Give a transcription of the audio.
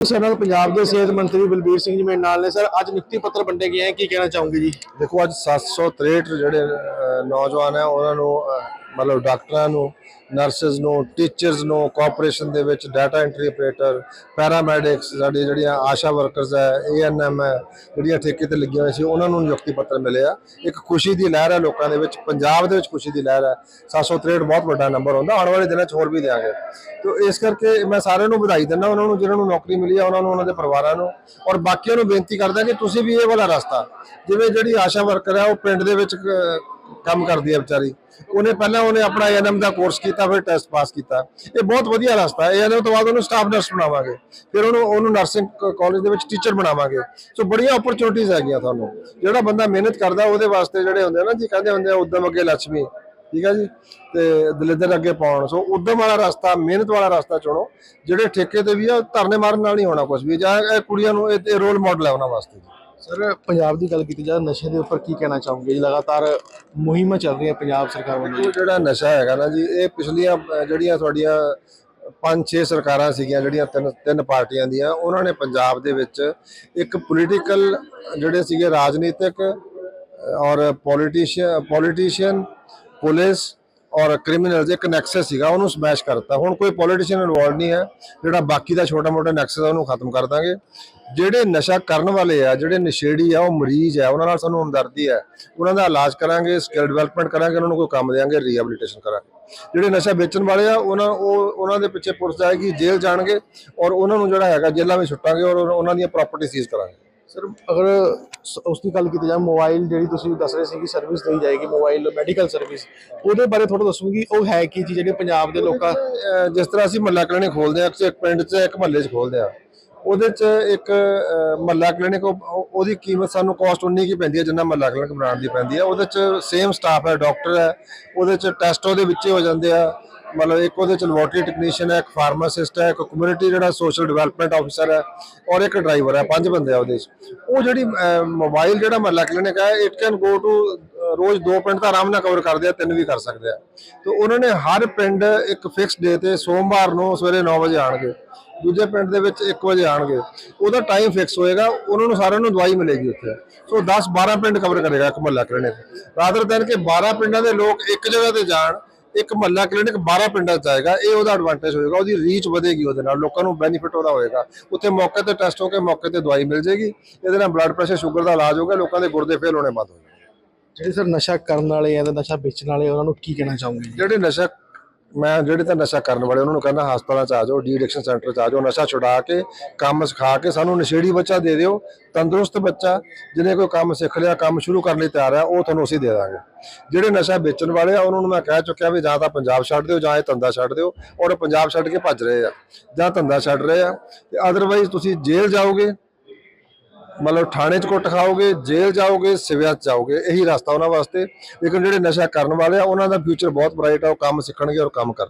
ਸਾਡੇ ਨਾਲ ਪੰਜਾਬ ਦੇ ਸਿਹਤ ਮੰਤਰੀ ਬਲਬੀਰ ਸਿੰਘ ਜੀ ਮੇਰੇ ਨਾਲ ਨੇ। ਸਰ, ਅੱਜ ਨਿਯੁਕਤੀ ਪੱਤਰ ਵੰਡੇ ਗਏ ਹੈ ਕੀ ਕਹਿਣਾ ਚਾਹੋਗੇ ਜੀ? ਦੇਖੋ, ਅੱਜ 763 ਜਿਹੜੇ ਨੌਜਵਾਨ ਹੈ, ਉਹਨਾਂ ਨੂੰ ਮਤਲਬ ਡਾਕਟਰਾਂ ਨੂੰ, ਨਰਸਸ ਨੂੰ, ਟੀਚਰਸ ਨੂੰ ਕੋਆਪਰੇਸ਼ਨ ਦੇ ਵਿੱਚ ਡਾਟਾ ਐਂਟਰੀ ਆਪਰੇਟਰ ਪੈਰਾਮੈਡਿਕਸ ਸਾਡੀ ਜਿਹੜੀਆਂ ਆਸ਼ਾ ਵਰਕਰਸ ਹੈ ਏਐਨਐਮ ਹੈ, ਜਿਹੜੀਆਂ ਠੇਕੇ ਤੇ ਲੱਗੀਆਂ ਹੋਈਆਂ ਸੀ, ਉਹਨਾਂ ਨੂੰ ਨਿਯੁਕਤੀ ਪੱਤਰ ਮਿਲੇ ਆ ਇੱਕ ਖੁਸ਼ੀ ਦੀ ਲਹਿਰ ਹੈ ਲੋਕਾਂ ਦੇ ਵਿੱਚ, ਪੰਜਾਬ ਦੇ ਵਿੱਚ ਖੁਸ਼ੀ ਦੀ ਲਹਿਰ ਹੈ। 763 ਬਹੁਤ ਵੱਡਾ ਨੰਬਰ ਹੁੰਦਾ, ਆਉਣ ਵਾਲੇ ਦਿਨਾਂ 'ਚ ਹੋਰ ਵੀ ਦੇਵਾਂਗੇ ਤੋ ਇਸ ਕਰਕੇ ਮੈਂ ਸਾਰਿਆਂ ਨੂੰ ਵਧਾਈ ਦਿੰਦਾ, ਉਹਨਾਂ ਨੂੰ, ਜਿਹਨਾਂ ਨੂੰ ਨੌਕਰੀ ਮਿਲੀ ਹੈ, ਉਹਨਾਂ ਨੂੰ, ਉਹਨਾਂ ਦੇ ਪਰਿਵਾਰਾਂ ਨੂੰ। ਔਰ ਬਾਕੀਆਂ ਨੂੰ ਬੇਨਤੀ ਕਰਦਾ ਕਿ ਤੁਸੀਂ ਵੀ ਇਹ ਵਾਲਾ ਰਸਤਾ, ਜਿਵੇਂ ਜਿਹੜੀ ਆਸ਼ਾ ਵਰਕਰ ਹੈ, ਉਹ ਪਿੰਡ ਦੇ ਵਿੱਚ ਕੰਮ ਕਰਦੀ ਹੈ ਵਿਚਾਰੀ। ਉਹਨੇ ਪਹਿਲਾਂ ਉਹਨੇ ਆਪਣਾ ਐਨਐਮ ਦਾ ਕੋਰਸ ਕੀਤਾ, ਫਿਰ ਟੈਸਟ ਪਾਸ ਕੀਤਾ। ਇਹ ਬਹੁਤ ਵਧੀਆ ਰਸਤਾ ਹੈ। ਐਨਐਮ ਤੋਂ ਬਾਅਦ ਉਹਨੂੰ ਸਟਾਫ ਨਰਸ ਬਣਾਵਾਂਗੇ। ਫਿਰ ਉਹਨੂੰ ਉਹਨੂੰ ਨਰਸਿੰਗ ਕਾਲਜ ਦੇ ਵਿੱਚ ਟੀਚਰ ਬਣਾਵਾਂਗੇ। ਸੋ ਬੜੀਆਂ ਓਪਰਚੁਨਿਟੀਆਂ ਹੈਗੀਆਂ ਤੁਹਾਨੂੰ। ਜਿਹੜਾ ਬੰਦਾ ਮਿਹਨਤ ਕਰਦਾ, ਉਹਦੇ ਵਾਸਤੇ ਜਿਹੜੇ ਹੁੰਦੇ ਆ ਨਾ, ਜੀ ਕਹਿੰਦੇ ਹੁੰਦੇ ਆ, ਉਦਮ ਅੱਗੇ ਲక్ష్ਮੀ। ਠੀਕ ਹੈ ਜੀ? ਤੇ ਦਲਿੱਦਰ ਅੱਗੇ ਪਾਉਣ। ਸੋ ਉਦਮ ਵਾਲਾ ਰਸਤਾ, ਮਿਹਨਤ ਵਾਲਾ ਰਸਤਾ ਚੁਣੋ। ਜਿਹੜੇ ਠੇਕੇ ਤੇ ਵੀ ਆ, ਧਰਨੇ ਮਾਰਨ ਨਾਲ ਨਹੀਂ ਹੋਣਾ ਕੁਝ ਵੀ। ਜਾਂ ਇਹ ਕੁੜੀਆਂ ਨੂੰ ਇਹ ਰੋਲ ਮਾਡਲ ਹੈ ਉਹਨਾਂ ਵਾਸਤੇ। ਜੀ ਸਰ, ਪੰਜਾਬ ਦੀ ਗੱਲ ਕੀਤੀ ਜਾਵੇ ਨਸ਼ੇ ਦੇ ਉੱਪਰ ਕੀ ਕਹਿਣਾ ਚਾਹੋਗੇ? ਜੀ ਲਗਾਤਾਰ ਮੁਹਿੰਮਾਂ ਚੱਲ ਰਹੀਆਂ ਪੰਜਾਬ ਸਰਕਾਰ ਵੱਲੋਂ। ਜਿਹੜਾ ਨਸ਼ਾ ਹੈਗਾ ਨਾ ਜੀ, ਇਹ ਪਿਛਲੀਆਂ ਜਿਹੜੀਆਂ ਤੁਹਾਡੀਆਂ ਪੰਜ ਛੇ ਸਰਕਾਰਾਂ ਸੀਗੀਆਂ, ਜਿਹੜੀਆਂ ਤਿੰਨ ਤਿੰਨ ਪਾਰਟੀਆਂ ਦੀਆਂ, ਉਹਨਾਂ ਨੇ ਪੰਜਾਬ ਦੇ ਵਿੱਚ ਇੱਕ ਪੋਲੀਟੀਕਲ ਜਿਹੜੇ ਸੀਗੇ ਰਾਜਨੀਤਿਕ ਔਰ ਪੋਲੀਟੀਸ਼ੀਅਨ ਪੋਲੀਟੀਸ਼ੀਅਨ ਪੁਲਿਸ ਔਰ ਕ੍ਰਿਮੀਨਲਸ ਇੱਕ ਨੈਕਸਸ ਸੀਗਾ, ਉਹਨੂੰ ਸਮੈਸ਼ ਕਰਤਾ। ਹੁਣ ਕੋਈ ਪੋਲੀਟੀਸ਼ੀਅਨ ਇਨਵੋਲਡ ਨਹੀਂ ਹੈ, ਜਿਹੜਾ ਬਾਕੀ ਦਾ ਛੋਟਾ ਮੋਟਾ ਨੈਕਸਸ ਆ, ਉਹਨੂੰ ਖਤਮ ਕਰ ਦਾਂਗੇ। ਜਿਹੜੇ ਨਸ਼ਾ ਕਰਨ ਵਾਲੇ ਆ, ਜਿਹੜੇ ਨਸ਼ੇੜੀ ਆ, ਉਹ ਮਰੀਜ਼ ਆ, ਉਹਨਾਂ ਨਾਲ ਸਾਨੂੰ ਹਮਦਰਦੀ ਹੈ ਉਹਨਾਂ ਦਾ ਇਲਾਜ ਕਰਾਂਗੇ ਸਕਿੱਲ ਡਿਵੈਲਪਮੈਂਟ ਕਰਾਂਗੇ, ਉਹਨਾਂ ਨੂੰ ਕੋਈ ਕੰਮ ਦੇਵਾਂਗੇ ਰੀਹੈਬਿਲਿਟੇਸ਼ਨ ਕਰਾਂਗੇ। ਜਿਹੜੇ ਨਸ਼ਾ ਵੇਚਣ ਵਾਲੇ ਆ, ਉਹਨਾਂ, ਉਹ, ਉਹਨਾਂ ਦੇ ਪਿੱਛੇ ਪੁਲਿਸ ਜਾਏਗੀ ਜੇਲ੍ਹ ਜਾਣਗੇ ਔਰ ਉਹਨਾਂ ਨੂੰ ਜਿਹੜਾ ਹੈਗਾ, ਜੇਲ੍ਹਾਂ ਵਿੱਚ ਛੁੱਟਾਂਗੇ ਔਰ ਉਹਨਾਂ ਦੀਆਂ ਪ੍ਰਾਪਰਟੀ ਸੀਜ਼ ਕਰਾਂਗੇ। ਸਰ, ਅਗਰ ਸ- ਉਸ ਦੀ ਗੱਲ ਕੀਤੀ ਜਾਵੇ ਮੋਬਾਈਲ ਜਿਹੜੀ ਤੁਸੀਂ ਦੱਸ ਰਹੇ ਸੀ ਕਿ ਸਰਵਿਸ ਦੇਈ ਜਾਏਗੀ ਮੋਬਾਈਲ ਮੈਡੀਕਲ ਸਰਵਿਸ ਉਹਦੇ ਬਾਰੇ ਥੋੜਾ ਦੱਸੂਗੀ ਉਹ ਹੈ ਕੀ ਚੀਜ਼ ਜਿਹੜੇ ਪੰਜਾਬ ਦੇ ਲੋਕਾਂ ਜਿਸ ਤਰ੍ਹਾਂ ਅਸੀਂ ਮੱਲਾ ਕਲੀਨਿਕ ਖੋਲਦੇ ਆ ਇੱਕ ਪਿੰਡ 'ਚ, ਇੱਕ ਮਹੱਲੇ 'ਚ ਖੋਲਦੇ ਆ ਉਹਦੇ 'ਚ ਇੱਕ ਮੱਲਾ ਕਲੀਨਿਕ ਉਹਦੀ ਕੀਮਤ ਸਾਨੂੰ ਕਾਸਟ ਉਨੀ ਕੀ ਪੈਂਦੀ ਹੈ, ਜਿੰਨਾ ਮੱਲਾ ਕਲੀਨਿਕ ਬਣਾਉਣ ਦੀ ਪੈਂਦੀ ਹੈ। ਉਹਦੇ 'ਚ ਸੇਮ ਸਟਾਫ ਹੈ ਡਾਕਟਰ ਹੈ, ਉਹਦੇ 'ਚ ਟੈਸਟ ਉਹਦੇ ਵਿੱਚ ਹੋ ਜਾਂਦੇ ਆ। ਮਤਲਬ ਇੱਕ ਉਹਦੇ 'ਚ ਲੈਬੋਰਟਰੀ ਟੈਕਨੀਸ਼ੀਅਨ ਹੈ, ਇੱਕ ਫਾਰਮਾਸਿਸਟ ਹੈ, ਇੱਕ ਕਮਿਊਨਿਟੀ ਜਿਹੜਾ ਸੋਸ਼ਲ ਡਿਵੈਲਪਮੈਂਟ ਆਫੀਸਰ ਹੈ ਔਰ ਇੱਕ ਡਰਾਈਵਰ ਹੈ, ਪੰਜ ਬੰਦੇ ਆ ਉਹਦੇ 'ਚ। ਉਹ ਜਿਹੜੀ ਮੋਬਾਈਲ ਜਿਹੜਾ ਮਹੱਲਾ ਕਲੀਨਿਕ ਹੈ ਇਟ ਕੈਨ ਗੋ ਟੂ ਰੋਜ਼ ਦੋ ਪਿੰਡ ਤਾਂ ਆਰਾਮ ਨਾਲ ਕਵਰ ਕਰਦੇ ਆ, ਤਿੰਨ ਵੀ ਕਰ ਸਕਦੇ ਆ। ਤੇ ਉਹਨਾਂ ਨੇ ਹਰ ਪਿੰਡ ਇੱਕ ਫਿਕਸ ਡੇ ਤੇ ਸੋਮਵਾਰ ਨੂੰ ਸਵੇਰੇ 9 ਵਜੇ ਆਣਗੇ ਦੂਜੇ ਪਿੰਡ ਦੇ ਵਿੱਚ 1 ਵਜੇ ਆਣਗੇ ਉਹਦਾ ਟਾਈਮ ਫਿਕਸ ਹੋਏਗਾ, ਉਹਨਾਂ ਨੂੰ ਸਾਰਿਆਂ ਨੂੰ ਦਵਾਈ ਮਿਲੇਗੀ ਉੱਥੇ। ਸੋ 10 12 ਪਿੰਡ ਕਵਰ ਕਰੇਗਾ ਇੱਕ ਮਹੱਲਾ ਕਲੀਨਿਕ ਰਾਦਰ ਦਿਨ ਕਿ 12 ਪਿੰਡਾਂ ਦੇ ਲੋਕ ਇੱਕ ਜਗ੍ਹਾ ਤੇ ਜਾਣ ਇੱਕ ਮਹੱਲਾ ਕਲੀਨਿਕ 12 ਪਿੰਡਾਂ 'ਚ ਆਏਗਾ ਇਹ ਉਹਦਾ ਐਡਵਾਂਟੇਜ ਹੋਏਗਾ ਉਹਦੀ ਰੀਚ ਵਧੇਗੀ ਉਹਦੇ ਨਾਲ ਲੋਕਾਂ ਨੂੰ ਬੈਨੀਫਿਟ ਉਹਦਾ ਹੋਏਗਾ। ਉੱਥੇ ਮੌਕੇ ਤੇ ਟੈਸਟ ਹੋ ਕੇ ਮੌਕੇ ਤੇ ਦਵਾਈ ਮਿਲ ਜੇਗੀ ਇਹਦੇ ਨਾਲ ਬਲੱਡ ਪ੍ਰੈਸ਼ਰ ਸ਼ੂਗਰ ਦਾ ਇਲਾਜ ਹੋਗਾ ਲੋਕਾਂ ਦੇ ਗੁਰਦੇ ਫੇਲ ਹੋਣੇ ਬੰਦ ਹੋ ਜਾਣਗੇ। ਜਿਹੜੇ ਸਰ ਨਸ਼ਾ ਕਰਨ ਵਾਲੇ ਆ ਤੇ ਨਸ਼ਾ ਵੇਚਣ ਵਾਲੇ ਉਹਨਾਂ ਨੂੰ ਕੀ ਕਹਿਣਾ ਚਾਹੋਗੇ ਜਿਹੜੇ ਨਸ਼ਾ ਮੈਂ ਜਿਹੜੇ ਤਾਂ ਨਸ਼ਾ ਕਰਨ ਵਾਲੇ, ਉਹਨਾਂ ਨੂੰ ਕਹਿੰਦਾ ਹਸਪਤਾਲਾਂ 'ਚ ਆ ਜਾਓ ਡੀ ਐਡਿਕਸ਼ਨ ਸੈਂਟਰ 'ਚ ਆ ਜਾਓ, ਨਸ਼ਾ ਛੁਡਾ ਕੇ, ਕੰਮ ਸਿਖਾ ਕੇ ਸਾਨੂੰ ਨਸ਼ੇੜੀ ਬੱਚਾ ਦੇ ਦਿਓ, ਤੰਦਰੁਸਤ ਬੱਚਾ, ਜਿਹਨੇ ਕੋਈ ਕੰਮ ਸਿੱਖ ਲਿਆ, ਕੰਮ ਸ਼ੁਰੂ ਕਰਨ ਲਈ ਤਿਆਰ ਹੈ ਉਹ ਤੁਹਾਨੂੰ ਅਸੀਂ ਦੇ ਦਾਂਗੇ। ਜਿਹੜੇ ਨਸ਼ਾ ਵੇਚਣ ਵਾਲੇ ਆ, ਉਹਨਾਂ ਨੂੰ ਮੈਂ ਕਹਿ ਚੁੱਕਿਆ ਵੀ ਜਾਂ ਤਾਂ ਪੰਜਾਬ ਛੱਡ ਦਿਓ, ਜਾਂ ਇਹ ਧੰਦਾ ਛੱਡ ਦਿਓ, ਔਰ ਇਹ ਪੰਜਾਬ ਛੱਡ ਕੇ ਭੱਜ ਰਹੇ ਆ, ਜਾਂ ਧੰਦਾ ਛੱਡ ਰਹੇ ਆ, ਤੇ ਅਦਰਵਾਈਜ਼ ਤੁਸੀਂ ਜੇਲ੍ਹ ਜਾਓਗੇ ਮਤਲਬ ਥਾਣੇ 'ਚ ਕੁੱਟ ਖਾਓਗੇ, ਜੇਲ੍ਹ ਜਾਓਗੇ, ਸਿਵਿਆਂ 'ਚ ਜਾਓਗੇ, ਇਹੀ ਰਸਤਾ ਉਹਨਾਂ ਵਾਸਤੇ। ਲੇਕਿਨ ਜਿਹੜੇ ਨਸ਼ਾ ਕਰਨ ਵਾਲੇ ਆ, ਉਹਨਾਂ ਦਾ ਫਿਊਚਰ ਬਹੁਤ ਬ੍ਰਾਈਟ ਆ, ਉਹ ਕੰਮ ਸਿੱਖਣਗੇ ਔਰ ਕੰਮ ਕਰਨ